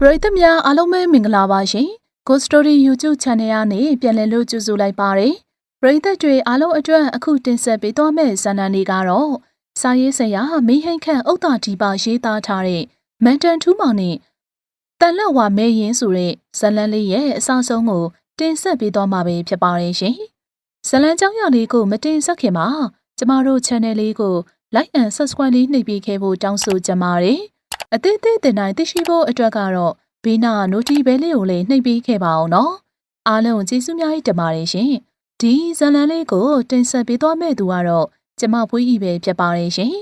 ပရိသတ်များအားလုံးပဲမင်္ဂလာပါရှင် Ghost Story YouTube Channel ကနေပြန်လည်လို့ကြိုဆိုလိုက်ပါတယ်ပရိသတ်တွေအားလုံးအတွက်အခုတင်ဆက်ပေးသွားမယ့်ဇာတ်လမ်းလေးကတော့စာရေးဆရာမင်းဟိန်ခန့်ဥက္တာဒီပါရေးသားထားတဲ့မန်တန်ထူးမောင်နဲ့တန်လက်ဝါမဲရင်ဆိုတဲ့ဇာတ်လမ်းလေးရဲ့အစအဆုံးကိုတင်ဆက်ပေးသွားမှာပဲဖြစ်ပါတယ်ရှင်ဇာတ်လမ်းကြောင်းရလေးကိုမတင်ဆက်ခင်မှာကျမတို့ channel လေးကို like and subscribe လေးနှိပ်ပေးခဲ့ဖို့တောင်းဆိုချင်ပါတယ် အသေးသေးတင်တိုင်းသိရှိဖို့အတွက်ကတော့ဘေးနာ noti bell လေးကိုလည်းနှိပ်ပေးခဲ့ပါအောင်နော်အားလုံးကျေးဇူးများကြီးတင်ပါတယ်ရှင်ဒီဇာတ်လမ်းလေးကိုတင်ဆက်ပေးသွားမယ့်သူကတော့ကျမဖွေးဤပဲဖြစ်ပါတယ်ရှင်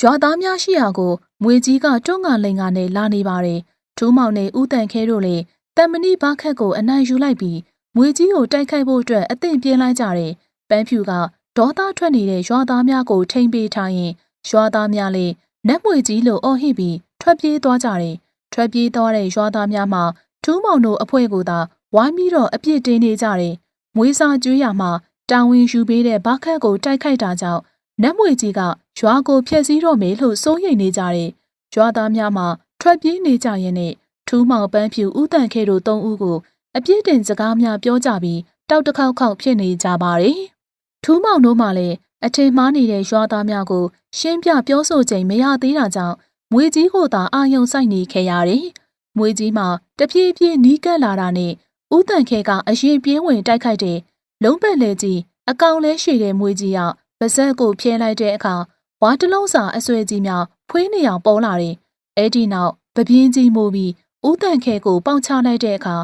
ရွာသားများရှိရာကိုမွေကြီးကတွန်းကလိန်ကနဲ့လာနေပါတယ်ထူးမောင်နဲ့ဦးတန်ခဲတို့လည်းတမဏိဘာခက်ကိုအနိုင်ယူလိုက်ပြီးမွေကြီးကိုတိုက်ခိုက်ဖို့အတွက်အသင့်ပြင်းလိုက်ကြတယ်ပန်းဖြူကဒေါသထွက်နေတဲ့ရွာသားများကိုထိမ့်ပေးထားရင်ရွာသားများလည်း နတ်မွေကြီးလိုအော်ဟစ်ပြီးထွက်ပြေးသွားကြတယ်ထွက်ပြေးသွားတဲ့ရွာသားများမှာထူးမောင်တို့အဖွဲ့ကိုသာဝိုင်းပြီးတော့အပြစ်တင်နေကြတယ်။မွေးစားကျွေးရမှာတာဝန်ယူပေးတဲ့ဘာခတ်ကိုတိုက်ခိုက်တာကြောင့်နတ်မွေကြီးကရွာကိုဖျက်ဆီးတော့မယ်လို့စိုးရိမ်နေကြတယ်။ရွာသားများမှာထွက်ပြေးနေကြရင်နဲ့ထူးမောင်ပန်းဖြူဥတန်ခဲတို့သုံးဦးကိုအပြစ်တင်စကားများပြောကြပြီးတောက်တစ်ခေါက်ခေါက်ဖြစ်နေကြပါတယ်။ထူးမောင်တို့မှလည်း အထင်မှားနေတဲ့ရွာသားများကို ရှင်းပြပြောဆိုချိန်မရသေးတာကြောင့်မွေကြီးကိုသာအာယုံဆိုင်နေခဲ့ရတယ်။မွေကြီးမှာတဖြည်းဖြည်းနီးကပ်လာတာနဲ့ဥတန်ခဲကအရင်ပြင်းဝင်တိုက်ခိုက်တဲ့လုံးပက်လေကြီးအကောင်လဲရှိတဲ့မွေကြီးကပါဇက်ကိုဖြဲလိုက်တဲ့အခါဝါတလုံးစာအဆွဲကြီးများဖွေးနေအောင်ပေါ်လာတယ်။အဲ့ဒီနောက်ပပြင်းကြီးမိုးပြီးဥတန်ခဲကိုပေါင်ချလိုက်တဲ့အခါ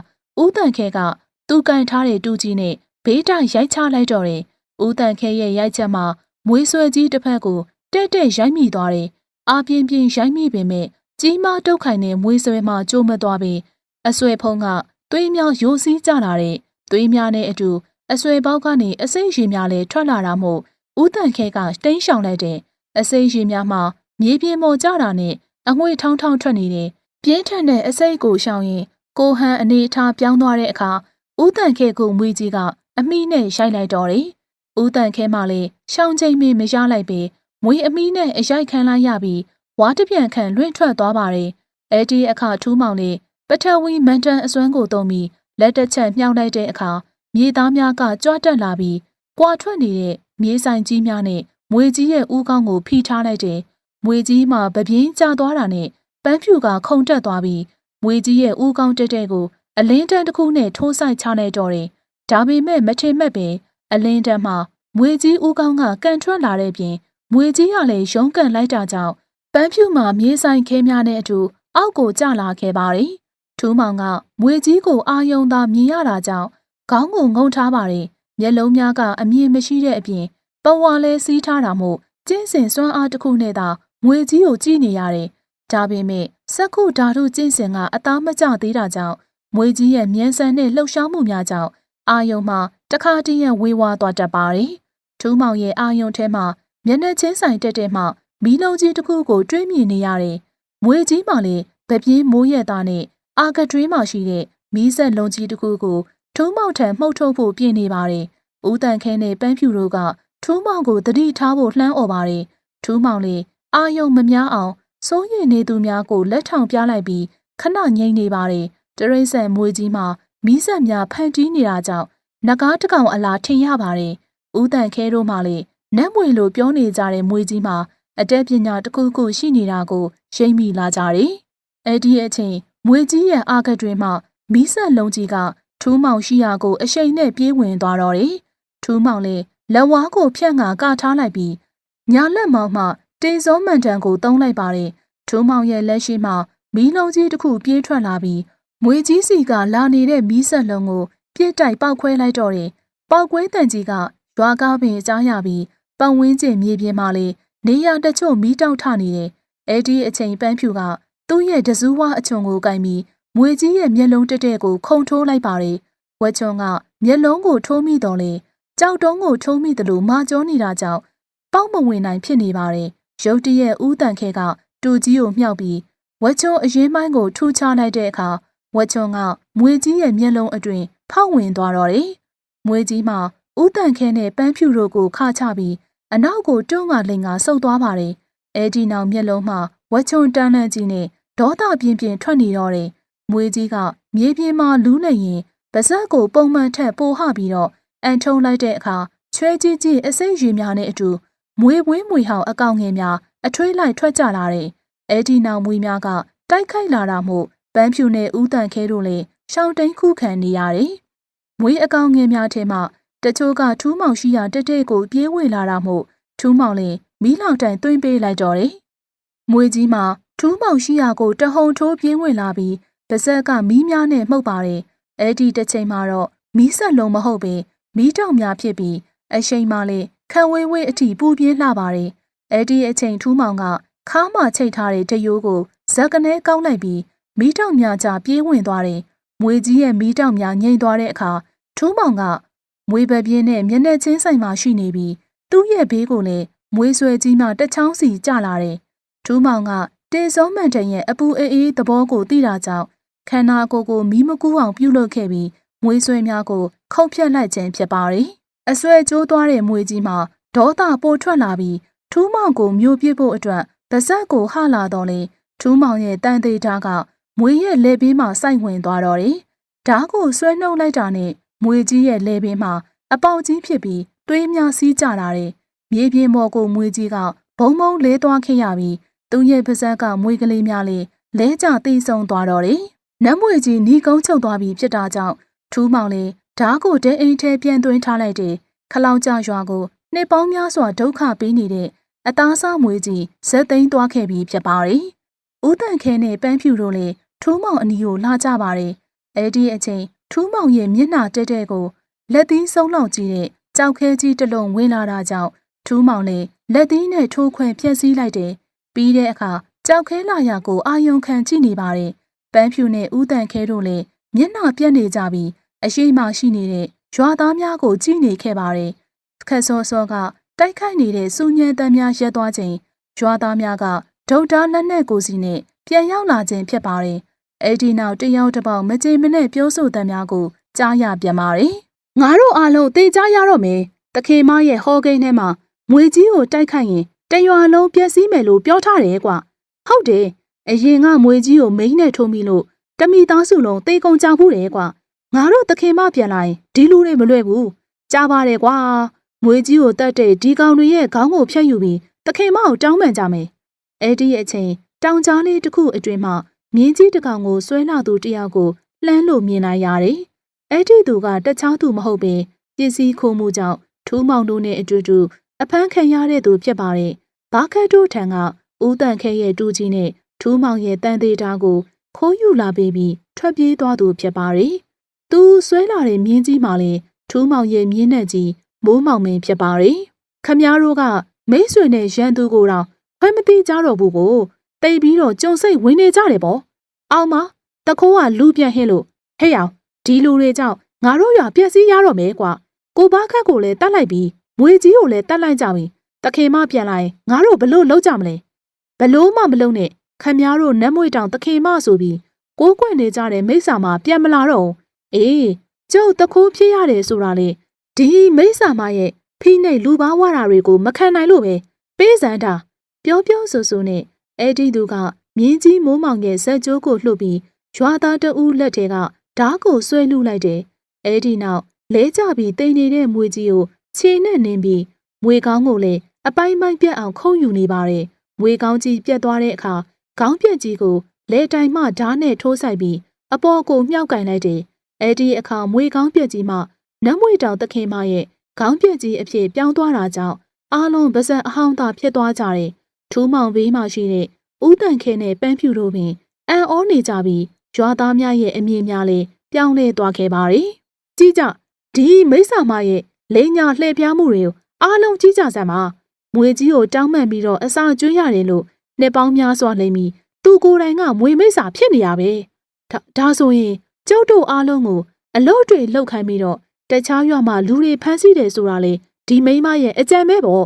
ဥတန်ခဲကသူ့ကန်ထားတဲ့တူကြီးနဲ့ဘေးတိုင်ရိုက်ချလိုက်တော့တယ်။ ဥတန်ခဲရဲ့ရိုက်ချက်မှာမွေးဆွဲကြီးတစ်ဖက်ကိုတဲ့တဲ့ရိုက်မိသွားတယ်။အာပြင်းပြင်းရိုက်မိပေမဲ့ကြီးမားတုတ်ခိုင်တဲ့မွေးဆွဲမှကြိုးမသွားပြီးအဆွဲဖုံးကသွေးများယိုစီးကြလာတဲ့သွေးများနဲ့အတူအဆွဲပေါက်ကနေအစိမ့်ရီများလည်းထွက်လာတာမို့ဥတန်ခဲကတိန်းရှောင်လိုက်တဲ့အစိမ့်ရီများမှမြေပြင်ပေါ်ကျတာနဲ့အငွေထောင်းထောင်းထွက်နေတဲ့ပြင်းထန်တဲ့အစိမ့်ကိုရှောင်ရင်ကိုဟန်အနေထားပြောင်းသွားတဲ့အခါဥတန်ခဲကိုမွေးကြီးကအမိနဲ့ရိုက်လိုက်တော့တယ်။ ဥတန်ခဲမှလည်းရှောင်းချိန်မမရလိုက်ပေမွေးအမိနဲ့အရိုက်ခံလိုက်ရပြီးဝါတပြန်ခံလွင့်ထွက်သွားပါတယ်။အဲဒီအခါထူးမောင်လေးပထဝီမန်တန်အစွမ်းကိုသုံးပြီးလက်တစ်ချက်မြှောက်လိုက်တဲ့အခါမြေသားများကကြွတက်လာပြီးကွာထွက်နေတဲ့မြေဆိုင်ကြီးများနဲ့မွေကြီးရဲ့ဦးခေါင်းကိုဖိထားလိုက်တယ်။မွေကြီးမှာပပြင်းကျသွားတာနဲ့ပန်းဖြူကခုန်တက်သွားပြီးမွေကြီးရဲ့ဦးခေါင်းတက်တဲ့ကိုအလင်းတန်းတစ်ခုနဲ့ထိုးဆိုင်ချလိုက်တော့တယ်။ဒါပေမဲ့မထင်မှတ်ပင် အလင်းတန်းမှာမွေကြီးဦးခေါင်းကကန်ထွက်လာတဲ့ပြင်မွေကြီးကလည်းရုံးကန်လိုက်တာကြောင့်ပန်းဖြူမှာမြေဆိုင်ခဲများနဲ့အတူအောက်ကိုကျလာခဲ့ပါတယ်။ထူးမောင်ကမွေကြီးကိုအာယုံသာမြင်ရတာကြောင့်ခေါင်းကိုငုံထားပါတယ်။မျက်လုံးများကအမြင်မရှိတဲ့အပြင်ပဝါလဲစီးထားတာမို့ကျင်းစင်စွမ်းအားတစ်ခုနဲ့သာမွေကြီးကိုကြည့်နေရတယ်။ဒါပေမဲ့စက္ခုဓာတုကျင်းစင်ကအသားမကျသေးတာကြောင့်မွေကြီးရဲ့မြန်ဆန်တဲ့လှုပ်ရှားမှုများကြောင့်အာယုံမှာ တခါတည်းရဝေဝါသွားတတ်ပါတယ်။ထူးမောင်ရဲ့အာယုံထဲမှာမျက်နှာချင်းဆိုင်တက်တဲ့မှမီးလုံးကြီးတစ်ခုကိုတွေးမြင်နေရတယ်။မွေကြီးမှလည်းဗပြင်းမိုးရက်သားနဲ့အာကတွင်းမှရှိတဲ့မီးဆက်လုံးကြီးတစ်ခုကိုထုံးမောက်ထံမှုတ်ထုတ်ဖို့ပြင်နေပါတယ်။ဦးတန်ခဲနဲ့ပန်းဖြူတို့ကထူးမောင်ကိုတတိထားဖို့လှမ်းអော်ပါတယ်။ထူးမောင်လေးအာယုံမများအောင်စိုးရိမ်နေသူများကိုလက်ထောင်ပြလိုက်ပြီးခဏငြိမ်နေပါတယ်။တရိษံမွေကြီးမှမီးဆက်များဖန်တီးနေတာကြောင့် နဂါးတကောင်အလားထင်ရပါတယ်။ဦးတန်ခဲတို့မှလည်းနတ်မွေလိုပြောနေကြတဲ့မွေကြီးမှာအတက်ပညာတစ်ခုခုရှိနေတာကိုရိပ်မိလာကြတယ်။အဲ့ဒီအချိန်မွေကြီးရဲ့အာကတွင်မှမီးဆက်လုံးကြီးကထူးမောင်ရှိရာကိုအရှိန်နဲ့ပြေးဝင်သွားတော့တယ်။ထူးမောင်လည်းလက်ဝါးကိုဖြတ်ငါကထားလိုက်ပြီးညာလက်မောင်မှတေစောမန်တန်ကိုတုံးလိုက်ပါတယ်။ထူးမောင်ရဲ့လက်ရှိမှမီးလုံးကြီးတစ်ခုပြေးထွက်လာပြီးမွေကြီးစီကလာနေတဲ့မီးဆက်လုံးကို ပြစ်တိုက်ပောက်ခွဲလိုက်တော့တယ်။ပောက်ကွဲတန်ကြီးကရွာကားပင်ကြားရပြီးပတ်ဝန်းကျင်မြေပြင်မှာလေနေရတချို့မီးတောက်ထနေတယ်။အဲ့ဒီအချိန်ပန်းဖြူကသူ့ရဲ့တစူးဝါအချုံကိုကင်ပြီးမွေကြီးရဲ့မျက်လုံးတက်တဲ့ကိုခုန်ထိုးလိုက်ပါတယ်။ဝက်ချုံကမျက်လုံးကိုထိုးမိတော့လေကြောက်တုံးကိုထိုးမိတယ်လို့မာကြောနေတာကြောင့်ပေါက်မဝင်နိုင်ဖြစ်နေပါတယ်။ရုတ်တရက်ဦးတန်ခဲကတူကြီးကိုမြှောက်ပြီးဝက်ချုံအရင်ပိုင်းကိုထူချလိုက်တဲ့အခါဝက်ချုံကမွေကြီးရဲ့မျက်လုံးအတွင် ဖောက်ဝင်သွားတော့တယ်။မွေကြီးမှာဦးတန်ခဲနဲ့ပန်းဖြူတို့ကိုခချပြီးအနောက်ကိုတွန်းကလိန်ကဆုပ်သွားပါတယ်။အဲဒီနောက်မျက်လုံးမှာဝက်ချုံတန်းလန့်ကြီးနဲ့ဒေါသပြင်းပြင်းထွက်နေတော့တယ်မွေကြီးကမြေပြင်မှာလူးနေရင်ပါဇက်ကိုပုံမှန်ထက်ပိုဟပြီးတော့အန်ထုံလိုက်တဲ့အခါချွဲကြီးကြီးအစိမ့်ရည်များနဲ့အတူမွေဝင်းမွေဟောင်အကောင်ငယ်များအထွေးလိုက်ထွက်ကြလာတယ်။အဲဒီနောက်မွေများကတိုက်ခိုက်လာတာမို့ပန်းဖြူနဲ့ဦးတန်ခဲတို့လည်း ရှောင်းတိန်ခုခံနေရတယ်။မွေအကောင်ငယ်များထဲမှာတချို့ကထူးမောင်ရှိရာတက်တဲ့ကိုပြေးဝင်လာတာမို့ထူးမောင်လည်းမီးလောင်တိုင်သွင်းပေးလိုက်တော့တယ်။မွေကြီးမှာထူးမောင်ရှိရာကိုတဟုန်ထိုးပြေးဝင်လာပြီးပါဇက်ကမီးများနဲ့မှုတ်ပါတယ်။အဲ့ဒီတစ်ချိန်မှာတော့မီးဆက်လုံးမဟုတ်ပင်မီးတောင်များဖြစ်ပြီးအရှိန်မှလည်းခံဝေးဝေးအထိပူပြင်းလှပါတယ်။အဲ့ဒီအချိန်ထူးမောင်ကခါးမှချိတ်ထားတဲ့တရိုးကိုဇက်ကနေကောင်းလိုက်ပြီးမီးတောင်များကြပြေးဝင်သွားတယ်။ မွေကြီးရဲ့မီးတောင်များငြိမ်သွားတဲ့အခါထူးမောင်ကမွေပပြင်းနဲ့မျက်နှာချင်းဆိုင်မှာရှိနေပြီးသူ့ရဲ့ဘေးကိုလည်းမွေဆွဲကြီးမှတစ်ချောင်းစီကျလာတယ်။ထူးမောင်ကတေစောမှန်တန်ရဲ့အပူအေးအေးသဘောကိုသိတာကြောင့်ခန္ဓာကိုယ်ကိုမီးမကူးအောင်ပြုလုပ်ခဲ့ပြီးမွေးဆွဲများကိုခုတ်ဖြတ်လိုက်ခြင်းဖြစ်ပါတယ်။အဆွဲကျိုးသွားတဲ့မွေကြီးမှာဒေါသပိုထွက်လာပြီးထူးမောင်ကိုမျိုးပြစ်ဖို့အတွက်ပါဇက်ကိုဟလာတော့လေထူးမောင်ရဲ့တန်သေးဓာတ်က မွေရဲ့လက်ဘေးမှာစိုက်ဝင်သွားတော့တယ်။ဓာတ်ကိုဆွဲနှုတ်လိုက်တာနဲ့မွေကြီးရဲ့လက်ဘေးမှာအပေါက်ကြီးဖြစ်ပြီးသွေးများစီးကျလာတယ်။မြေပြင်ပေါ်ကိုမွေကြီးကဘုံဘုံလဲသွားခဲ့ရပြီးသူ့ရဲ့ပါဇက်ကမွေကလေးများလေးလဲကျသိဆုံးသွားတော့တယ်။နတ်မွေကြီးနီးကုန်းချုပ်သွားပြီးဖြစ်တာကြောင့်ထူးမောင်လေးဓားကိုတဲအိမ်ထဲပြန်သွင်းထားလိုက်တဲ့ခလောက်ကြရွာကိုနှစ်ပေါင်းများစွာဒုက္ခပေးနေတဲ့အသားစားမွေးကြီးဇက်သိမ်းသွားခဲ့ပြီးဖြစ်ပါတယ်။ ဦးတန်ခဲနဲ့ပန်းဖြူတို့လည်းထူးမောင်အနီကိုလာကြပါတယ်။အဲဒီအချိန်ထူးမောင်ရဲ့မျက်နှာတဲတဲကိုလက်သီးဆုံးလောက်ကြီးတဲ့ကြောက်ခဲကြီးတစ်လုံးဝင်လာတာကြောင့်ထူးမောင်လည်းလက်သီးနဲ့ထိုးခွဲဖျက်ဆီးလိုက်တယ်။ပြီးတဲ့အခါကြောက်ခဲလာရကိုအာယုံခံကြည့်နေပါတယ်။ပန်းဖြူနဲ့ဦးတန်ခဲတို့လည်းမျက်နှာပြက်နေကြပြီးအရှိမရှိနေတဲ့ရွာသားများကိုကြည့်နေခဲ့ပါတယ်။ခက်စောစောကတိုက်ခိုက်နေတဲ့စူညံတန်းများရက်သွားချိန်ရွာသားများက ဒုတ်တာလက်နဲ့ကိုစီနဲ့ပြန်ရောက်လာခြင်းဖြစ်ပါတယ်။အဲ့ဒီနောက်တယောက်တစ်ပေါက်မကြေမနဲ့ပြောဆိုတဲ့များကိုကြားရပြန်ပါတယ်။ငါတို့အားလုံးတေးကြရတော့မယ်။တခေမရဲ့ဟောကိန်းထဲမှာမွေကြီးကိုတိုက်ခိုက်ရင်တရွာလုံးပျက်စီးမယ်လို့ပြောထားတယ်ကွာ။ဟုတ်တယ်။အရင်ကမွေကြီးကိုမိန်းနဲ့ထိုးမိလို့တမိသားစုလုံးတေးကုန်ကြဘူးတယ်ကွာ။ငါတို့တခင်မပြန်လာရင်ဒီလူတွေမလွယ်ဘူး။ကြားပါတယ်ကွာ။မွေကြီးကိုတတ်တဲ့ဒီကောင်တွေရဲ့ခေါင်းကိုဖျက်ယူပြီးတခင်မကိုတောင်းပန်ကြမယ်။ အဲ့ဒီအချိန်တောင်ကြားလေးတစ်ခုအတွင်မှမြင်းကြီးတစ်ကောင်ကိုဆွဲလာသူတယောက်ကိုလှမ်းလို့မြင်လိုက်ရတယ်။အဲ့ဒီသူကတခြားသူမဟုတ်ပင်ပစ္စည်းခိုးမှုကြောင့်ထူးမောင်တို့နဲ့အတူတူအဖမ်းခံရတဲ့သူဖြစ်ပါတယ်။ဘာခတ်တို့ထံကဦးတန်ခဲရဲ့တူကြီးနဲ့ထူးမောင်ရဲ့တန်သေးတာကိုခိုးယူလာပေးပြီးထွက်ပြေးသွားသူဖြစ်ပါတယ်။သူဆွဲလာတဲ့မြင်းကြီးမှလည်းထူးမောင်ရဲ့မြင်းနဲ့ကြီးမိုးမောင်မင်းဖြစ်ပါတယ်။ခမည်းတော်ကမိတ်ဆွေနဲ့ရန်သူကိုတော့ ခွဲမသိကြတော့ဘူးကိုတိတ်ပြီးတော့ကြုံစိတ်ဝင်နေကြတယ်ပေါ့။အောင်မတခိုးကလူပြန့်ဟင်းလို့ဟဲ့အောင်ဒီလူတွေကြောင့်ငါတို့ရွာပျက်စီးရတော့မယ်ကွာ။ကိုဘာခတ်ကိုလည်းတတ်လိုက်ပြီးမွေကြီးကိုလည်းတတ်လိုက်ကြပြီ။တခင်မပြန်လာရင်ငါတို့ဘလို့လောက်ကြမလဲ။ဘလို့မှမလုံနဲ့ခမည်းတော်နတ်မွေတောင်တခင်မဆိုပြီးကိုးကွယ်နေကြတဲ့မိစ္ဆာမပြန်မလာတော့အေးကျုပ်တခိုးဖြစ်ရတယ်ဆိုတာလေဒီမိစ္ဆာမရဲ့ဖိနှိပ်လူပါဝါတာတွေကိုမခံနိုင်လို့ပဲပေးစမ်းတာ ပြောပြောဆိုဆိုနဲ့အဲ့ဒီသူကမြင်းကြီးမိုးမောင်ရဲ့ဇက်ကြိုးကိုလှုပ်ပြီးရွာသားတဦးလက်ထဲကဓားကိုဆွဲလူလိုက်တယ်အဲ့ဒီနောက်လဲကျပြီးတိမ်နေတဲ့မွေကြီးကိုခြေနဲ့နင်းပြီးမွေကောင်းကိုလည်းအပိုင်းပိုင်းပြတ်အောင်ခုံယူနေပါတယ်မွေကောင်းကြီးပြတ်သွားတဲ့အခါခေါင်းပြက်ကြီးကိုလဲတိုင်မှဓားနဲ့ထိုးဆိုင်ပြီးအပေါ်ကိုမြှောက်ကင်လိုက်တယ်အဲ့ဒီအခါမွေကောင်းပြက်ကြီးမှနတ်မွေတောင်သခင်မရဲ့ခေါင်းပြက်ကြီးအဖြစ်ပြောင်းသွားတာကြောင့်အားလုံးပါဇက်အဟောင်းသာဖြစ်သွားကြတယ်။ ထူးမောင်ဘေးမှရှိတဲ့ဦးတန်ခဲနဲ့ပန်းဖြူတို့ပင်အံ့ဩနေကြပြီးရွာသားများရဲ့အမြင်များလည်းပြောင်းလဲသွားခဲ့ပါတယ်။ကြည့်ကြဒီမိစ္ဆာမရဲ့လိန်ညာလှည့်ပြားမှုတွေကိုအားလုံးကြည့်ကြစမ်းပါ။မွေကြီးကိုတောင်းမှန်ပြီးတော့အစာကျွေးရတယ်လို့နှစ်ပေါင်းများစွာလိမ့်ပြီးသူကိုယ်တိုင်ကမွေမိစ္ဆာဖြစ်နေရပဲ။ဒါဒါဆိုရင်ကျုပ်တို့အားလုံးကိုအလို့တွေလှုပ်ခိုင်းပြီးတော့တခြားရွာမှာလူတွေဖမ်းဆီးတယ်ဆိုတာလေဒီမိန်းမရဲ့အကြံပဲပေါ့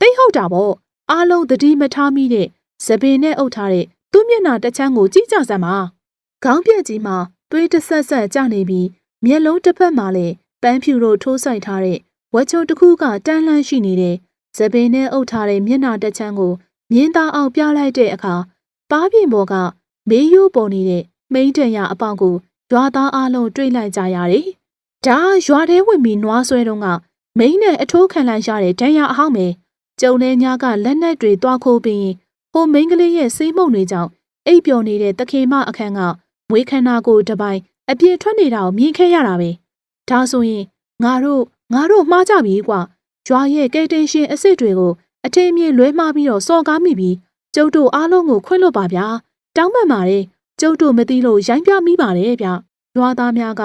တိတ်ဟုတ်တာပေါ့ အားလုံးတတိမထားမိတဲ့သပင်နဲ့အုပ်ထားတဲ့သူ့မျက်နှာတစ်ချမ်းကိုကြည့်ကြစမ်းပါခေါင်းပြက်ကြီးမှာသွေးတစ်ဆက်ဆက်ကျနေပြီးမျက်လုံးတစ်ဖက်မှာလည်းပန်းဖြူတို့ထိုးဆိုင်ထားတဲ့ဝက်ချုံတစ်ခုကတန်းလန်းရှိနေတဲ့သပင်နဲ့အုပ်ထားတဲ့မျက်နှာတစ်ချမ်းကိုမြင်းသားအောင်ပြလိုက်တဲ့အခါပါးပြင်ပေါ်ကမေးရိုးပေါ်နေတဲ့မိန်းတန်ရအပေါက်ကိုရွာသားအလုံးတွေးလိုက်ကြရတယ်။ဒါရွာထဲဝင်ပြီးနွားဆွဲတော့ကမိန်းနဲ့အထိုးခံလိုက်ရတဲ့ဒဏ်ရာအဟောင်းပဲ ကျုံနေညာကလက်နက်တွေတွားခိုးပြီးဟိုမိန်းကလေးရဲ့စေးမုံတွေကြောင့်အိပ်ပျော်နေတဲ့တခင်မအခန်းကမွေးခန္ဓာကိုယ်တစ်ပိုင်းအပြည့်ထွက်နေတာကိုမြင်ခဲ့ရတာပဲ။ဒါဆိုရင်ငါတို့ငါတို့မှားကြပြီကွာ။ရွာရဲ့ကဲတင်ရှင်အစ်စ်တွေကိုအထင်အမြင်လွဲမှားပြီးတော့စော်ကားမိပြီးကျုပ်တို့အားလုံးကိုခွင့်လွှတ်ပါဗျာ။တောင်းပန်ပါတယ်။ကျုပ်တို့မသိလို့ရိုင်းပြမိပါတယ်ဗျ။ရွာသားများက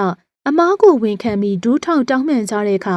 အမားကိုဝင်ခံပြီးဒူးထောင်တောင်းပန်ကြတဲ့အခါ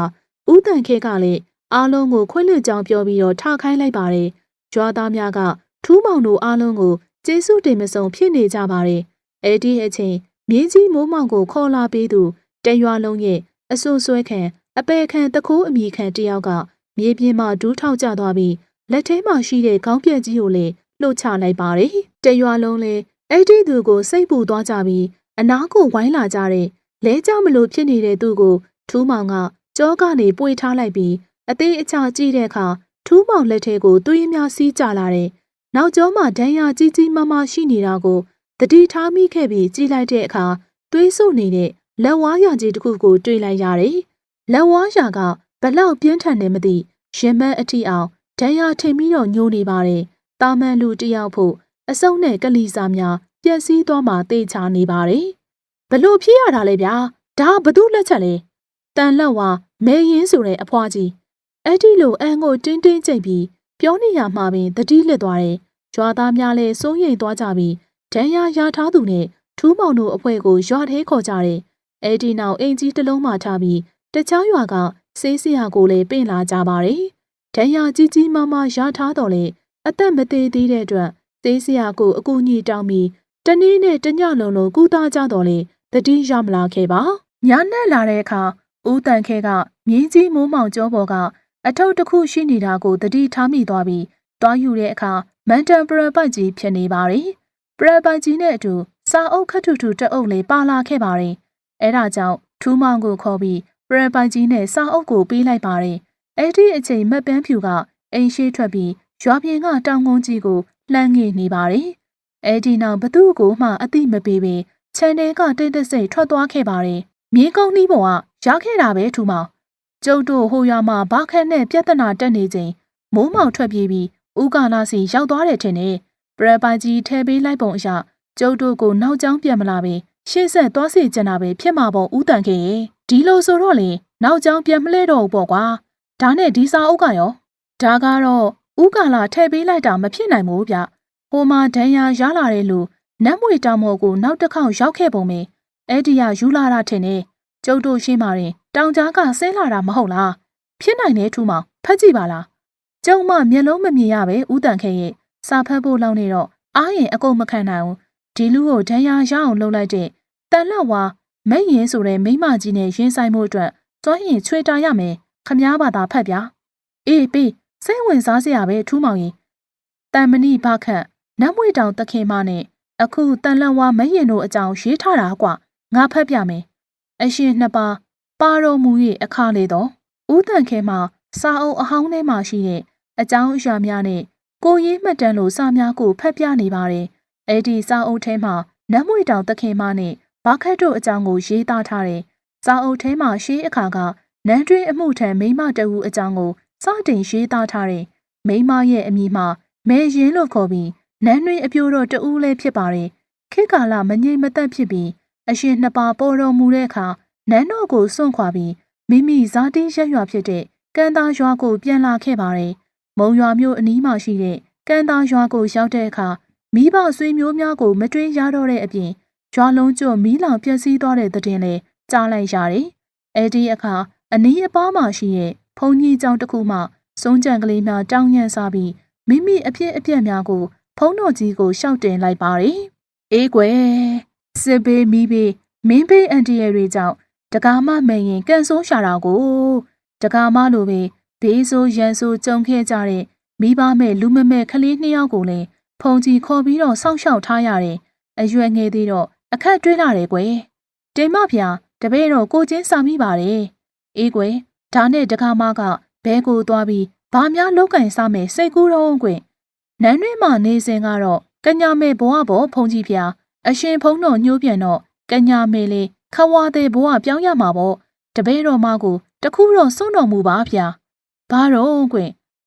ဦးတန်ခဲကလည်း အားလုံးကိုခွင့်လွှတ်ကြောင်းပြောပြီးတော့ထခိုင်းလိုက်ပါတယ်။ရွာသားများကထူးမောင်တို့အားလုံးကိုကျေးဇူးတင်မဆုံးဖြစ်နေကြပါတယ်။အဲ့ဒီအချိန်မြင်းကြီးမိုးမောင်ကိုခေါ်လာပေးသူတရွာလုံးရဲ့အဆူဆွဲခံအပေခံတခိုးအမိခံတယောက်ကမြေပြင်မှာဒူးထောက်ကျသွားပြီးလက်ထဲမှာရှိတဲ့ခေါင်းပြက်ကြီးကိုလည်းလှုပ်ချလိုက်ပါတယ်။တရွာလုံးလည်းအဲ့ဒီသူကိုစိတ်ပူသွားကြပြီးအနားကိုဝိုင်းလာကြတဲ့လဲကြမလို့ဖြစ်နေတဲ့သူကိုထူးမောင်ကကြောကနေပွေထားလိုက်ပြီး အသေးအချာကြည့်တဲ့အခါထူးမောင်လက်ထဲကိုသွေးများစီးကျလာတဲ့နောက်ကျောမှာဒဏ်ရာကြီးကြီးမားမားရှိနေတာကိုတတိထားမိခဲ့ပြီးကြည့်လိုက်တဲ့အခါသွေးဆုပ်နေတဲ့လက်ဝါးရကြီးတစ်ခုကိုတွေ့လိုက်ရတယ်။လက်ဝါးရကဘလောက်ပြင်းထန်နေမသိရင်မန်းအထီအောင်ဒဏ်ရာထိမ်ပြီးတော့ညှိုးနေပါတယ်။တာမန်လူတယောက်ဖို့အစုံနဲ့ကလီစာများပျက်စီးသွားမှတေချာနေပါတယ်။ဘလို့ဖြစ်ရတာလဲဗျာ။ဒါဘသူလက်ချက်လဲ။တန်လက်ဝါမဲရင်ဆိုတဲ့အဖွားကြီး အဲ့ဒီလိုအန်ကိုတင်းတင်းကြိတ်ပြီးပြောနေရမှာပင်တတိလစ်သွားတယ်။ကြွားသားများလည်းစိုးရိမ်သွားကြပြီးဒဏ်ရာရထားသူနဲ့ထူးမောင်တို့အဖွဲကိုရွာထဲခေါ်ကြတယ်။အဲ့ဒီနောက်အင်ကြီးတစ်လုံးမှထားပြီးတခြားရွာကဆေးစရာကိုလည်းပင့်လာကြပါတယ်။ဒဏ်ရာကြီးကြီးမားမားရထားတော့လေအသက်မသေးသေးတဲ့အတွက်ဆေးစရာကိုအကူအညီတောင်းပြီးတနေ့နဲ့တညလုံးလုံးကူသားကြတော့လေတတိရမလာခဲ့ပါ။ညနေလာတဲ့အခါဦးတန်ခဲကမြင်းကြီးမိုးမောင်ကျောပေါ်က အထုပ်တစ်ခုရှိနေတာကိုတတိထားမိသွားပြီးတွားယူတဲ့အခါမန်တန်ပရပိုက်ကြီးဖြစ်နေပါတယ်။ပရပိုက်ကြီးနဲ့အတူစာအုပ်ခတ်ထူထူတအုပ်လေးပါလာခဲ့ပါတယ်။အဲဒါကြောင့်ထူးမောင်ကိုခေါ်ပြီးပရပိုက်ကြီးနဲ့စာအုပ်ကိုပေးလိုက်ပါတယ်။အဲ့ဒီအချိန်မက်ပန်းဖြူကအိမ်ရှိထွက်ပြီးရွာပြင်ကတောင်ကုန်းကြီးကိုလှမ်းငေနေပါတယ်။အဲ့ဒီနောက်ဘသူ့ကိုမှအတိမပေးပင်ခြံထဲကတိတ်တဆိတ်ထွက်သွားခဲ့ပါတယ်။မြေကုန်းနှီးပေါ်ကရောက်ခဲ့တာပဲထူမောင် ကျုပ်တို့ဟိုရွာမှာဘာခက်နဲ့ပြဿနာတက်နေချိန်မိုးမောင်ထွက်ပြေးပြီးဦးကာလာစီရောက်သွားတယ်ထင်တယ်ပရပိုင်ကြီးထဲပေးလိုက်ပုံအရကျုပ်တို့ကိုနောက်ကျောင်းပြန်မလာပဲရှေ့ဆက်သွားစီကျင်တာပဲဖြစ်မှာပေါ့ဦးတန်ခင်ရေဒီလိုဆိုတော့လေနောက်ကျောင်းပြန်မလဲတော့ဘူးပေါ့ကွာဒါနဲ့ဒီစာအုပ်ကရောဒါကတော့ဦးကာလာထဲပေးလိုက်တာမဖြစ်နိုင်ဘူးဗျဟိုမှာဒဏ်ရာရလာတဲ့လူနတ်မွေတောင်မော်ကိုနောက်တစ်ခေါက်ရောက်ခဲ့ပုံပဲအဲ့ဒီကယူလာတာထင်တယ်ကျုပ်တို့ရှင်းပါရင် တောင်ကြားကဆင်းလာတာမဟုတ်လားဖြစ်နိုင်တဲ့ထူမောင်ဖတ်ကြည့်ပါလားကျုံမမျက်လုံးမမြင်ရပဲဥတန်ခဲရဲ့စာဖတ်ဖို့လောက်နေတော့အားရင်အကုန်မခံနိုင်ဘူးဒီလူကိုဒဏ်ရာရအောင်လုပ်လိုက်တဲ့တန်လက်ဝါမိတ်ရင်ဆိုတဲ့မိမကြီးနဲ့ရင်ဆိုင်မှုအတွက်ကျွမ်းရင်ချွေတာရမယ်ခမားဘာသာဖတ်ဗျာအေးပေးစိတ်ဝင်စားစရာပဲထူးမောင်ရင်တန်မဏိဘခန့်နတ်မွေတောင်တခင်မနဲ့အခုတန်လက်ဝါမိတ်ရင်တို့အကြောင်းရေးထားတာကွာငါဖတ်ပြမယ်အရှင်နှစ်ပါး ပါတော်မူ၏အခါလေတော့ဦးတန်ခဲမှာစာအုပ်အဟောင်းထဲမှာရှိတဲ့အကြောင်းအရာများနဲ့ကိုရေးမှတ်တမ်းလိုစာများကိုဖတ်ပြနေပါတယ်။အဲ့ဒီစာအုပ်ထဲမှာနတ်မွေတောင်တခင်မနဲ့ဘာခတ်တို့အကြောင်းကိုရေးသားထားတယ်။စာအုပ်ထဲမှာရှေးအခါကနန်းတွင်းအမှုထမ်းမိမတအူအကြောင်းကိုစတင်ရေးသားထားတယ်။မိမရဲ့အမည်မှာမဲရင်လို့ခေါ်ပြီးနန်းတွင်းအပြိုးတော်တဦးလည်းဖြစ်ပါတယ်။ခေတ်ကာလမငြိမ်မသက်ဖြစ်ပြီးအရှင်နှစ်ပါးပေါ်တော်မူတဲ့အခါ နန်းတော်ကိုစွန့်ခွာပြီးမိမိဇာတိရက်ရွာဖြစ်တဲ့ကံသားရွာကိုပြန်လာခဲ့ပါတယ်။မုံရွာမြို့အနီးမှာရှိတဲ့ကံသားရွာကိုရောက်တဲ့အခါမိဘဆွေမျိုးများကိုမတွေးရတော့တဲ့အပြင်ရွာလုံးကျွတ်မီးလောင်ပျက်စီးသွားတဲ့တဲ့တင်လဲကြားလိုက်ရတယ်။အဲဒီအခါအနီးအပါးမှာရှိတဲ့ဖုန်ကြီးကျောင်းတစ်ခုမှစုံကြံကလေးများတောင်းညံ့စားပြီးမိမိအဖြစ်အပျက်များကိုဖုံးတော်ကြီးကိုရှောက်တင်လိုက်ပါတယ်။အေးကွယ်စစ်ဘေးမီးဘေးမင်းဘေးအန်တီရဲ့တွေကြောင့် တကာမမဲ့ရင်ကန်ဆိုးရှာတာကိုတကာမလိုပဲဘေးဆိုးရန်ဆိုးကြုံခဲ့ကြတဲ့မိဘမဲ့လူမမဲ့ကလေးနှစ်ယောက်ကိုလည်းဖုန်ကြီးခေါ်ပြီးတော့စောင့်ရှောက်ထားရတယ်အရွယ်ငယ်သေးတော့အခက်တွေးလာတယ်ကွယ်တင်မဖျားတပည့်တော့ကိုချင်းစာမိပါတယ်အေးကွယ်ဒါနဲ့တကာမကဘဲကိုသွားပြီးဘာများလောက်ကင်စားမယ်စိတ်ကူးတော့ကွယ်နန်းတွင်းမှာနေစဉ်ကတော့ကညာမဲ့ဘဝဘောဖုန်ကြီးဖျားအရှင်ဖုံးတော်ညှိုးပြန်တော့ကညာမေလေး ခဝါတဲ့ဘဝပြောင်းရမှာပေါ့တပည့်တော်မကိုတခုတော့စွန့်တော်မူပါဗျာဘာတော့ကွ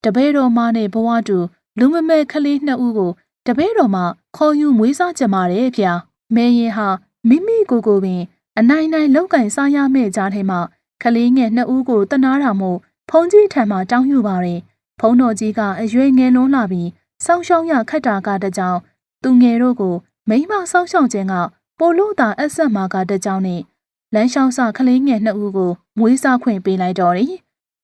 တပည့်တော်မနဲ့ဘဝတူလူမမဲကလေးနှစ်ဦးကိုတပည့်တော်မခေါ်ယူမွေးစားကြမှာတယ်ဗျာမဲရင်ဟာမိမိကိုယ်ကိုပင် အနိုင်နိုင်လောက်ကင်စားရမယ့်ကြားထဲမှာကလေးငယ်နှစ်ဦးကိုတနာတာမို့ဖုံးကြီးထံမှတောင်းယူပါတယ်ဖုံးတော်ကြီးကအရွယ်ငယ်လွန်းလာပြီးစောင်းရှောင်းရခတ်တာကတကြောင်သူငယ်တို့ကိုမိမစောင်းရှောင်းခြင်းက ပိုလို့သာအဆက်မာကတကြောင်နဲ့လမ်းလျှောက်စကလေးငယ်နှစ်ဦးကိုမွေးစားခွင့်ပေးလိုက်တော်တယ်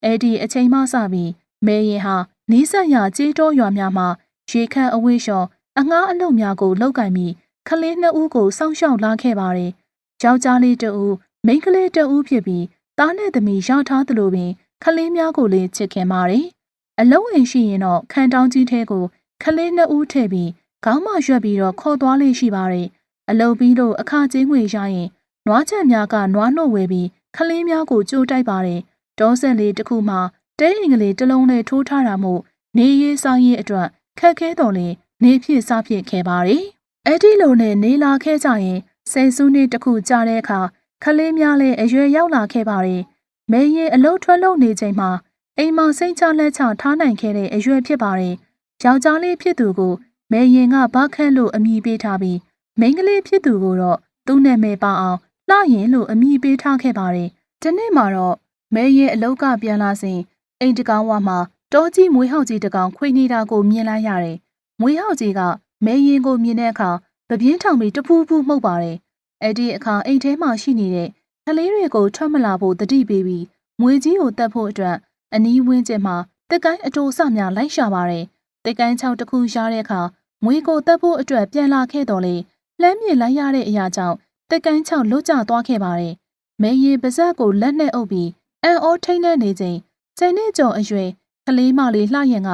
အဲ့ဒီအချိန်မှစပြီးမဲရင်ဟာနီးစပ်ရာကြေးတောရွာများမှာရေခန့်အဝေးလျှော်အငှားအလုပ်များကိုလောက်ကင်ပြီးကလေးနှစ်ဦးကိုစောင့်ရှောက်လာခဲ့ပါတယ်။ယောက်ျားလေးတဦးမိန်းကလေးတဦးဖြစ်ပြီးသားနဲ့သမီးရထားသလိုပင်ကလေးများကိုလည်းချစ်ခင်ပါတယ်။အလုံးအိမ်ရှိရင်တော့ခံတောင်းကြီးထဲကိုကလေးနှစ်ဦးထည့်ပြီးခေါင်းမရွက်ပြီးတော့ခေါ်သွားလေးရှိပါတယ်။ အလုံးပြီးတော့အခါကျင်းငွေရရင်နွားချက်များကနွားနှုတ်ဝဲပြီးကလေးများကိုကြိုးတိုက်ပါတယ်။ဒေါဆက်လေးတစ်ခုမှတဲအင်္ဂလိပ်တစ်လုံးနဲ့ထိုးထားတာမို့နေရေးစားရေးအတွက်ခက်ခဲတော်လေနေဖြစ်စားဖြစ်ခဲ့ပါတယ်။အဲ့ဒီလိုနဲ့နေလာခဲ့ကြရင်ဆယ်စုနှစ်တစ်ခုကြာတဲ့အခါခလေးများလည်းအရွယ်ရောက်လာခဲ့ပါတယ်။မဲရင်အလုတ်ထွက်လုံနေချိန်မှာအိမ်မှာစိတ်ချလက်ချထားနိုင်ခဲ့တဲ့အရွယ်ဖြစ်ပါတယ်။ယောက်ျားလေးဖြစ်သူကိုမဲရင်ကဘာခန့်လို့အမည်ပေးထားပြီး မိန်းကလေးဖြစ်သူကိုတော့သူ့နာမည်ပါအောင်လှရင်လို့အမည်ပေးထားခဲ့ပါတယ်။ဒီနေ့မှာတော့မဲရင်အလုတ်ကပြန်လာစဉ်အိမ်တကောင်းဝမှာတောကြီးမွေးဟောက်ကြီးတကောင်ခွေနေတာကိုမြင်လိုက်ရတယ်။မွေးဟောက်ကြီးကမဲရင်ကိုမြင်တဲ့အခါပပြင်းထောင်ပြီးတပူးပူးမှုတ်ပါတယ်။အဲ့ဒီအခါအိမ်ထဲမှာရှိနေတဲ့ကလေးတွေကိုထွက်မလာဖို့တတိပေးပြီးမွေကြီးကိုတတ်ဖို့အတွက်အနီးဝင်းကျင်မှာတက်ကိုင်းအတူအဆများလိုက်ရှာပါတယ်။တက်ကိုင်းချောက်တစ်ခုရှားတဲ့အခါမွေကိုတက်ဖို့အတွက်ပြန်လာခဲ့တော်လေ လှမ်းမြင်လိုက်ရတဲ့အရာကြောင့်တက်ကိုင်းချောက်လွတ်ကျသွားခဲ့ပါတယ်။မဲရင်ပါဇက်ကိုလက်နဲ့အုပ်ပြီးအန်အောထိတ်နေနေချိန်ချိန်နဲ့ကြော်အရွယ်ကလေးမလေးလှရင်က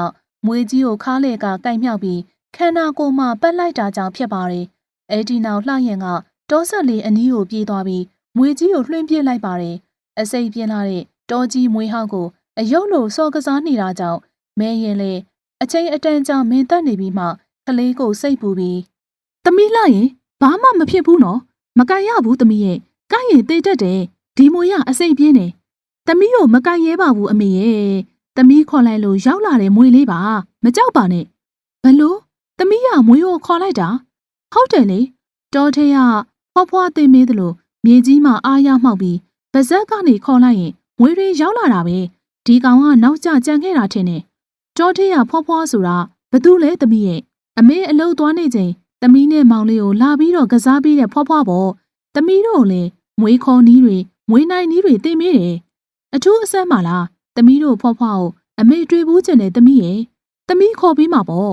မွေကြီးကိုခါးလေကကိုက်မြောက်ပြီးခန္ဓာကိုယ်မှပတ်လိုက်တာကြောင့်ဖြစ်ပါတယ်။အဲဒီနောက်လှရင်ကတောဆက်လေးအနီးကိုပြေးသွားပြီးမွေကြီးကိုလွှင့်ပစ်လိုက်ပါတယ်။အစိပ်ပြင်းလာတဲ့တောကြီးမွေဟောက်ကိုအယုတ်လိုစော်ကစားနေတာကြောင့်မဲရင်လေအချိန်အတန်ကြာမင်းသက်နေပြီးမှကလေးကိုစိတ်ပူပြီးသမီးလှရင် ဘာမှမဖြစ်ဘူးနော်မကန်ရဘူးသမီးရဲ့ကိုက်ရင်တေးတတ်တယ်ဒီမွေရအစိပ်ပြင်းတယ်သမီးကိုမကန်ရဲပါဘူးအမေရဲ့သမီးခေါ်လိုက်လို့ရောက်လာတဲ့မွေလေးပါမကြောက်ပါနဲ့ဘလို့သမီးကမွေကိုခေါ်လိုက်တာဟုတ်တယ်လေတော်ထေးကဖွားဖွားသိမေးသလိုမြေကြီးမှာအားရမှောက်ပြီးပါဇက်ကနေခေါ်လိုက်ရင်မွေတွေရောက်လာတာပဲဒီကောင်ကနောက်ကျကြံခဲ့တာထင်တယ်တော်ထေးကဖွားဖွားဆိုတာဘသူလဲသမီးရဲ့အမေအလုပ်သွားနေချိန် သမီးနဲ့မောင်လေးကိုလာပြီးတော့ကစားပြီးတဲ့ဖွားဖွားပေါ့သမီးတို့လည်းမွေခေါ်နီးတွေမွေနိုင်နီးတွေသိမေးတယ်အထူးအဆန်းပါလားသမီးတို့ဖွားဖွားကိုအမေတွေ့ဘူးကျင်တဲ့သမီးရဲ့သမီးခေါ်ပြီးမှာပေါ့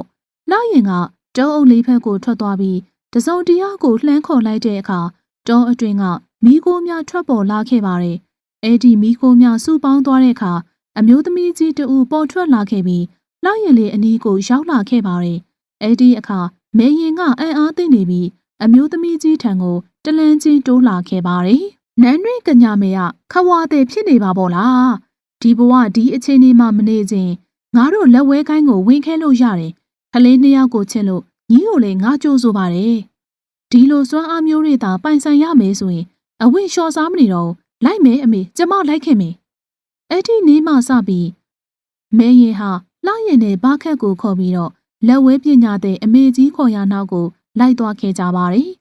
လာရင်ကတောအုပ်လေးဖက်ကိုထွက်သွားပြီးတစုံတရာကိုလှမ်းခေါ်လိုက်တဲ့အခါတောအတွင်ကမိခိုးများထွက်ပေါ်လာခဲ့ပါတယ်အဲ့ဒီမိခိုးများစုပေါင်းသွားတဲ့အခါအမျိုးသမီးကြီးတဦးပေါ်ထွက်လာခဲ့ပြီးလာရင်လေးအနီးကိုရောက်လာခဲ့ပါတယ်အဲ့ဒီအခါ မေရင်ကအံ့အားသင့်နေပြီးအမျိုးသမီးကြီးထံကိုတလန်းချင်းတိုးလာခဲ့ပါတယ်နန်းတွင်ကညာမေကခဝါတဲ့ဖြစ်နေပါပေါ့လားဒီဘဝဒီအချိန်ဒီမှမနေခြင်းငါတို့လက်ဝဲကိုင်းကိုဝင်ခဲလို့ရတယ်ကလေးနှစ်ယောက်ကိုချစ်လို့ညီကိုလည်းငါကြိုးဆိုပါတယ်ဒီလိုစွမ်းအားမျိုးတွေသာပိုင်ဆိုင်ရမယ်ဆိုရင်အဝိလျှော်စားမနေတော့လိုက်မယ်အမေကျမလိုက်ခင်မေအဲ့ဒီနေ့မှစပြီးမဲရင်ဟာလှရင်နဲ့ဘာခက်ကိုခေါ်ပြီးတော့ လက်ဝဲပညာတဲ့အမေကြီးခေါ်ရနောက်ကိုလိုက်သွားခဲ့ကြပါတယ်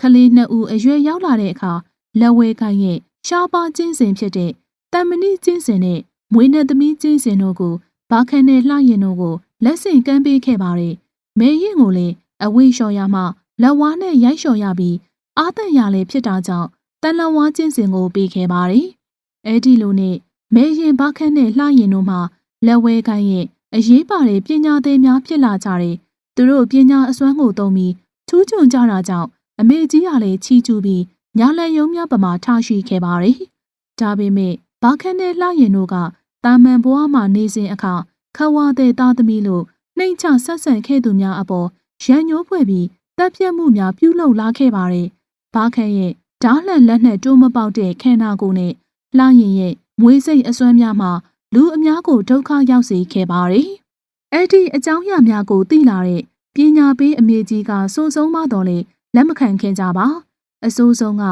ကလေးနှစ်ဦးအရွယ်ရောက်လာတဲ့အခါလက်ဝဲကိုင်းရဲ့ရှားပါကျင်းစင်ဖြစ်တဲ့တမ္မဏိကျင်းစင်နဲ့မွေးနဲ့သမီးကျင်းစင်တို့ကိုဘာခက်နဲ့လှရင်တို့ကိုလက်ဆင့်ကမ်းပေးခဲ့ပါတယ်မဲရင်ကိုလည်းအဝိလျှော်ရမှလက်ဝါးနဲ့ရိုက်လျှော်ရပြီးအာသက်ရလည်းဖြစ်တာကြောင့်တန်လဝါကျင်းစင်ကိုပေးခဲ့ပါတယ်အဲ့ဒီလိုနဲ့မဲရင်ဘာခက်နဲ့လှရင်တို့မှလက်ဝဲကိုင်းရဲ့ အရေးပါတဲ့ပညာသည်များဖြစ်လာကြတယ်သူတို့ပညာအစွမ်းကိုသုံးပြီးထူးချွန်ကြတာကြောင့်အမေကြီးကလည်းချီးကျူးပြီးညာလက်ယုံများပမာထားရှိခဲ့ပါတယ်ဒါပေမဲ့ဘာခက်နဲ့လှရင်တို့ကတာမန်ဘဝမှာနေစဉ်အခါခဝါတဲ့သားသမီးလို့နှိမ်ချဆက်ဆံခဲ့သူများအပေါ်ရန်ညိုးဖွဲ့ပြီးတပ်ပြတ်မှုများပြုလုပ်လာခဲ့ပါတယ်။ဘာခန့်ရဲ့ဓားလှန်လက်နဲ့တိုးမပေါက်တဲ့ခန္ဓာကိုယ်နဲ့လှရင်ရဲ့မွေးစိတ်အစွမ်းများမှာ လူအများကိုဒုက္ခရောက်စေခဲ့ပါတယ်။အဲ့ဒီအကြောင်းအရာများကိုသိလာတဲ့ပညာပေးအမေကြီးကစိုးဆုံးမတော်လေလက်မခံခင်ကြပါအဆိုးဆုံးက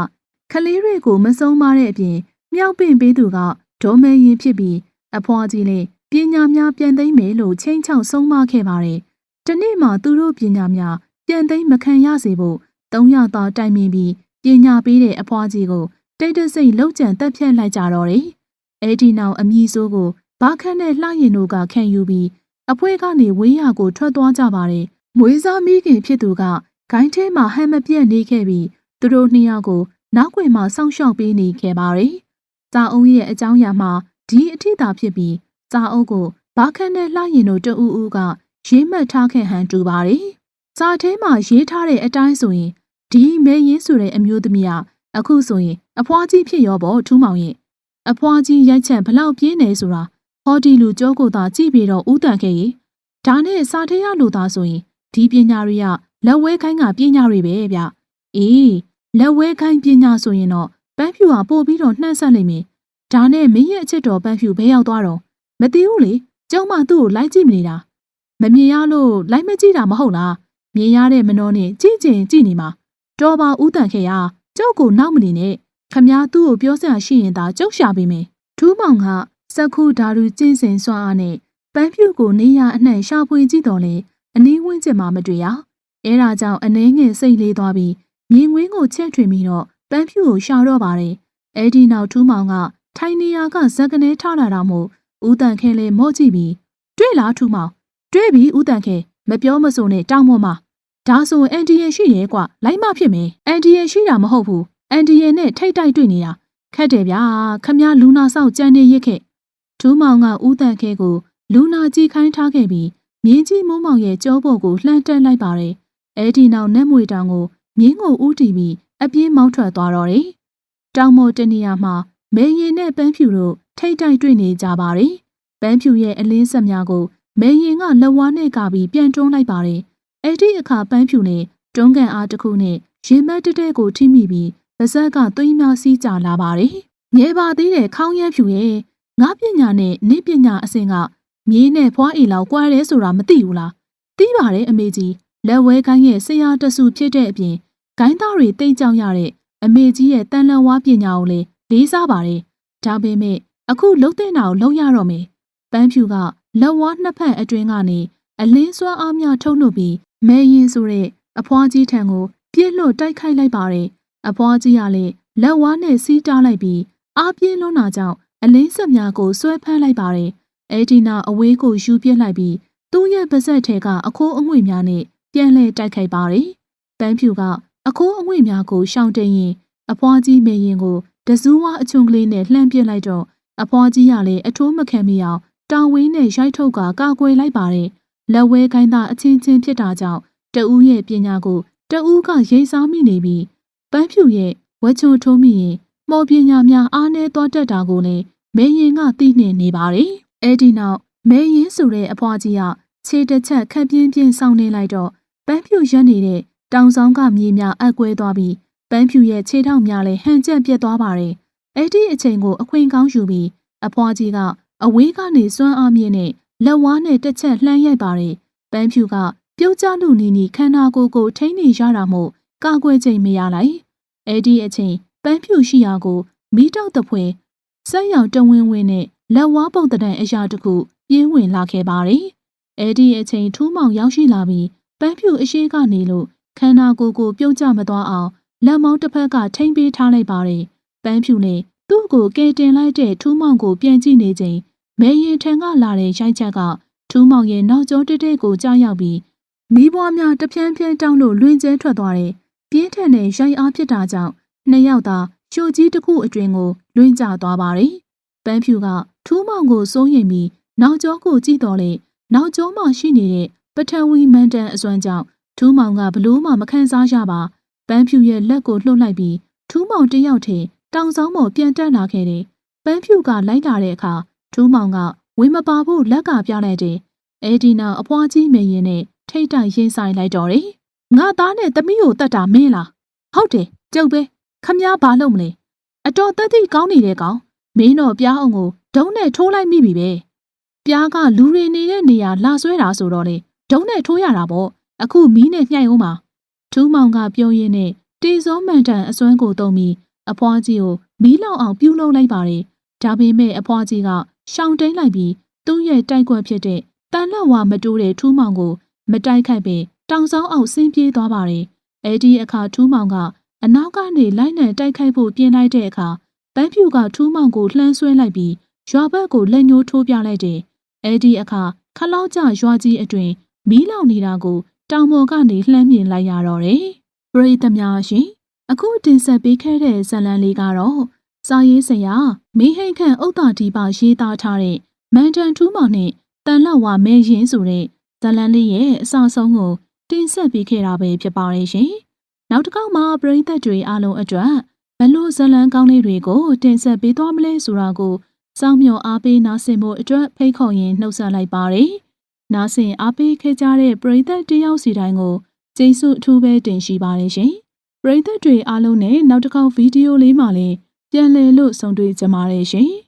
ခလေးတွေကိုမဆုံးမတဲ့အပြင်မြောက်ပင့်ပေးသူကဒေါ်မဲရင်ဖြစ်ပြီးအဖွားကြီးလည်းပညာများပြန်သိမ့်မယ်လို့ချင်းချောက်ဆုံးမခဲ့ပါတယ်တနေ့မှသူတို့ပညာများပြန်သိမ့်မခံရစေဖို့သုံးယောက်သားတိုင်ပင်ပြီးပညာပေးတဲ့အဖွားကြီးကိုတိတ်တဆိတ်လှုပ်ကြံတက်ဖြတ်လိုက်ကြတော့တယ် အဲ့ဒီနောက်အမည်ဆိုးကိုဘာခန့်နဲ့လှရင်တို့ကခံယူပြီးအဖွဲကနေဝေးရကိုထွက်သွားကြပါတယ်။မွေးစားမိခင်ဖြစ်သူကဂိုင်းထဲမှာဟန်မပြတ်နေခဲ့ပြီးသူတို့နှစ်ယောက်ကိုနောက်ွယ်မှာစောင့်ရှောက်ပေးနေခဲ့ပါတယ်။စာအုပ်ရဲ့အကြောင်းအရာမှာဒီအထိသာဖြစ်ပြီးစာအုပ်ကိုဘာခန့်နဲ့လှရင်တို့တအူးဦးကရေးမှတ်ထားခဲ့ဟန်တူပါတယ်။စာထဲမှာရေးထားတဲ့အတိုင်းဆိုရင်ဒီမဲရင်ဆိုတဲ့အမျိုးသမီးကအခုဆိုရင်အဖွားကြီးဖြစ်ရောပေါ့ထူးမောင်ရဲ့ အဖွားကြီးရိုက်ချက်ဘလောက်ပြင်းနေဆိုတာဟောဒီလူကြောကိုသာကြည့်ပြီးတော့ဥတန်ခဲ့ရေဒါနဲ့စာထေးရလူသားဆိုရင်ဒီပညာတွေကလက်ဝဲခိုင်းကပညာတွေပဲဗျအေးလက်ဝဲခိုင်းပညာဆိုရင်တော့ပန်းဖြူဟာပို့ပြီးတော့နှံ့ဆက်နိုင်မယ်ဒါနဲ့မင်းရဲ့အချစ်တော်ပန်းဖြူဘဲရောက်သွားတော့မသိဘူးလေကျုံမသူ့ကိုလိုက်ကြည့်မနေတာမမြင်ရလို့လိုက်မကြည့်တာမဟုတ်လားမြင်ရတဲ့မနှောနဲ့ကြည့်ကျင်ကြည့်နေမှာတော်ပါဥတန်ခဲ့ရကြောက်ကိုနောက်မနေနဲ့ ခမားသူ့ကိုပြောစရာရှိရင်သာကြောက်ရှာပေးမယ်ထူးမောင်ကစက္ခုဓာတုကျင့်စဉ်စွမ်းအားနဲ့ပန်းဖြူကိုနေရအနှံ့ရှာဖွေကြည့်တော်လေအနည်းဝန်းကျင်မှာမတွေ့ရအဲဒါကြောင့်အနှဲငယ်စိတ်လေးသွားပြီးမြင်ငွေးကိုချက်ထွင်ပြီးတော့ပန်းဖြူကိုရှာတော့ပါတယ်အဲ့ဒီနောက်ထူးမောင်ကထိုင်နေရာကဇက်ကနေထလာတာမို့ဦးတန်ခဲလဲမော့ကြည့်ပြီးတွေ့လားထူးမောင်တွေ့ပြီဦးတန်ခဲမပြောမစုံနဲ့တောင်းမောမှာဒါဆိုအန်တီရဲ့ရှိရဲကွလိုက်မဖြစ်မယ်အန်တီရဲ့ရှိတာမဟုတ်ဘူး အန်တီရဲ့နဲ့ထိတ်တိုက်တွေ့နေတာခက်တယ်ဗျာခမည်းလူနာဆောက်ကြံနေရစ်ခဲ့ထူးမောင်ကဦးတန်ခဲကို လူနာကြည့်ခိုင်းထားခဲ့ပြီးမြင်းကြီးမိုးမောင်ရဲ့ကြောပေါ်ကိုလှမ်းတက်လိုက်ပါတယ်အဲ့ဒီနောက်နက်မွေတောင်ကိုမြင်းကိုဦးတီပြီးအပြင်းမောင်းထွက်သွားတော့တယ်တောင်မော်တနေရာမှာမေရင်နဲ့ပန်းဖြူတို့ထိတ်တိုက်တွေ့နေကြပါတယ်ပန်းဖြူရဲ့အလင်းဆက်များကိုမေရင်ကလက်ဝါးနဲ့ကပြီးပြန်တွန်းလိုက်ပါတယ်အဲ့ဒီအခါပန်းဖြူနဲ့တွန်းကန်အားတစ်ခုနဲ့ရင်မတ်တက်တဲ့ကိုထိမိပြီး ပါဇက်ကသွေးများစီးကြလာပါတယ်ငယ်ပါသေးတဲ့ခေါင်းရမ်းဖြူရဲ့ငါပညာနဲ့နေပညာအစဉ်ကမြေးနဲ့ဖွားအိလောက်ကွာတယ်ဆိုတာမသိဘူးလားသိပါတယ်အမေကြီးလက်ဝဲကိုင်းရဲ့ဆရာတဆူဖြစ်တဲ့အပြင်ဂိုင်းသားတွေတိတ်ကြောက်ရတဲ့အမေကြီးရဲ့တန်လန်ဝါပညာကိုလည်းလေးစားပါတယ်ဒါပေမဲ့အခုလှုပ်တဲ့နာကိုလှုပ်ရတော့မယ်ပန်းဖြူကလက်ဝါနှစ်ဖက်အတွင်းကနေအလင်းစွမ်းအားများထုတ်လွှတ်ပြီးမဲရင်ဆိုတဲ့အဖွားကြီးထံကိုပြစ်လွတ်တိုက်ခိုက်လိုက်ပါတယ် အဖွားကြီးကလည်းလက်ဝါးနဲ့စီးတားလိုက်ပြီးအားပြင်းလွန်းတာကြောင့်အလင်းဆက်များကိုဆွဲဖမ်းလိုက်ပါတယ်အဲ့ဒီနောက်အဝေးကိုယူပြစ်လိုက်ပြီးသူ့ရဲ့ပါဇက်ထဲကအခိုးအငွေ့များနဲ့ပြန်လှည့်တိုက်ခိုက်ပါတယ်။ပန်းဖြူကအခိုးအငွေ့များကိုရှောင်တိန်ရင်အဖွားကြီးမေရင်ကိုတစူးဝါအချုံကလေးနဲ့လှမ်းပစ်လိုက်တော့အဖွားကြီးကလည်းအထိုးမခံမိအောင်တောင်ဝင်းနဲ့ရိုက်ထုတ်ကကာကွယ်လိုက်ပါတယ်။လက်ဝဲခိုင်းသားအချင်းချင်းဖြစ်တာကြောင့်တဦးရဲ့ပညာကိုတဦးကရိတ်စားမိနေပြီး ပန်းဖြူရဲ့ဝက်ချုံထိုးမိရင်မော်ပညာများအားနည်းသွားတတ်တာကိုလည်းမေရင်ကသိနေနေပါတယ်။အဲဒီနောက်မေရင်ဆိုတဲ့အဖွားကြီးကခြေတစ်ချက်ခက်ပြင်းပြင်းဆောင်းနေလိုက်တော့ပန်းဖြူရက်နေတဲ့တောင်ဆောင်ကမြေများအကွဲသွားပြီးပန်းဖြူရဲ့ခြေထောက်များလည်းဟန်ကျက်ပြက်သွားပါတယ်။အဲ့ဒီအချိန်ကိုအခွင့်ကောင်းယူပြီးအဖွားကြီးကအဝေးကနေစွမ်းအားမြင့်နဲ့လက်ဝါးနဲ့တစ်ချက်လှမ်းရိုက်ပါတယ်။ပန်းဖြူကပြုတ်ကျလူနီနီခန္ဓာကိုယ်ကိုထိန်းနေရတာမို့ ကာကွယ်ချိန်မရလိုက်။အဲ့ဒီအချိန်ပန်းဖြူရှိရာကိုမီးတောက်တဖွယ်ဆက်ရောင်တဝင်းဝင်းနဲ့လက်ဝါးပုတ်တဲ့အရာတစ်ခုပြင်းဝင်လာခဲ့ပါတယ်။အဲ့ဒီအချိန်ထူးမောင်ရောက်ရှိလာပြီးပန်းဖြူအရှိကနေလို့ခန္ဓာကိုယ်ကိုပြုတ်ကျမသွားအောင်လက်မောင်းတစ်ဖက်ကထိမ့်ပေးထားလိုက်ပါတယ်။ပန်းဖြူနဲ့သူ့ကိုကဲတင်လိုက်တဲ့ထူးမောင်ကိုပြန်ကြည့်နေချိန်မဲရင်ထံကလာတဲ့ရိုက်ချက်ကထူးမောင်ရဲ့နောက်ကျောတက်တဲ့ကိုကြားရောက်ပြီးမိဘွားများတပြန်းပြန်းတောင်းလို့လွင်ကျဲထွက်သွားတယ်။ ပြင်းထန်တဲ့ရိုက်အားဖြစ်တာကြောင့်နှစ်ယောက်သာရှို့ကြီးတစ်ခုအတွင်ကိုလွင်ကျသွားပါတယ်။ပန်းဖြူကထူးမောင်ကိုစိုးရိမ်ပြီးနောက်ကျောကိုကြည့်တော်လေနောက်ကျောမှရှိနေတဲ့ပထဝီမန်တန်အစွမ်းကြောင့်ထူးမောင်ကဘလို့မှမခံစားရပါပန်းဖြူရဲ့လက်ကိုလှုပ်လိုက်ပြီးထူးမောင်တယောက်ထဲတောင်ဆောင်ပေါ်ပြန်တက်လာခဲ့တယ်။ပန်းဖြူကလိုက်လာတဲ့အခါထူးမောင်ကဝင်မပါဖို့လက်ကပြလိုက်တယ်။အဲဒီနောက်အဖွားကြီးမေရင်နဲ့ထိတ်တိုင်ရင်ဆိုင်လိုက်တော့တယ်။ ငါသားနဲ့သမီးကိုတတ်တာမင်းလား။ဟုတ်တယ်ကျုပ်ပဲခမည်းဘာလုပ်မလဲ။အတော်သက်သည့်ကောင်းနေတဲ့ကောင်မင်းတော့ပြားအောင်ကိုဒုံးနဲ့ထိုးလိုက်မိပြီပဲ။ပြားကလူတွေနေတဲ့နေရာလာဆွဲတာဆိုတော့လေဒုံးနဲ့ထိုးရတာပေါ့။အခုမီးနဲ့ညှိုက်အောင်ပါထူးမောင်ကပြောရင်းနဲ့တေဇောမန်တန်အစွမ်းကိုတုံးပြီးအဖွားကြီးကိုမီးလောင်အောင်ပြုလုပ်လိုက်ပါတယ်။ဒါပေမဲ့အဖွားကြီးကရှောင်တိန်လိုက်ပြီးသူ့ရဲ့တိုက်ကွက်ဖြစ်တဲ့တန်လက်ဝါမတိုးတဲ့ထူးမောင်ကို မတိုက်ခိုက်ပင် တောင်ဆောင်အောင်ဆင်းပြေးသွားပါတယ်။အဲဒီအခါထူးမောင်ကအနောက်ကနေလိုက်နံတိုက်ခိုက်ဖို့ပြင်လိုက်တဲ့အခါပန်းဖြူကထူးမောင်ကိုလှမ်းဆွဲလိုက်ပြီးရွာဘက်ကိုလက်ညှိုးထိုးပြလိုက်တယ်။အဲဒီအခါခလောက်ကျရွာကြီးအတွင်မီးလောင်နေတာကိုတောင်ပေါ်ကနေလှမ်းမြင်လိုက်ရတော့တယ်။ပရိသတ်များရှင်အခုတင်ဆက်ပေးခဲ့တဲ့ဇာတ်လမ်းလေးကတော့စာရေးဆရာမင်းဟိန်ခန့်ဥဒ္ဒါဒီပါရေးသားထားတဲ့မန်တန်ထူးမောင်နဲ့တန်လောက်ဝမဲရင်ဆိုတဲ့ဇာတ်လမ်းလေးရဲ့အစအဆုံးကို တင်ဆက်ပေးခဲ့တာပဲဖြစ်ပါတယ်ရှင်။နောက်တစ်ခေါက်မှာပရိသတ်တွေအားလုံးအတွက်ဘလို့ဇာတ်လမ်းကောင်းလေးတွေကို တင်ဆက်ပေးသွားမလဲဆိုတာကိုစောင့်မျှော်အားပေးနားဆင်ဖို့အတွက်ဖိတ်ခေါ်ရင်နှုတ်ဆက်လိုက်ပါတယ်။နားဆင်အားပေးခဲ့ကြတဲ့ပရိသတ်တယောက်စီတိုင်းကိုကျေးဇူးအထူးပဲတင်ရှိပါတယ်ရှင်။ပရိသတ်တွေအားလုံးနဲ့နောက်တစ်ခေါက်ဗီဒီယိုလေးမှာလည်းပြန်လည်လို့ဆုံတွေ့ကြပါရရှင်။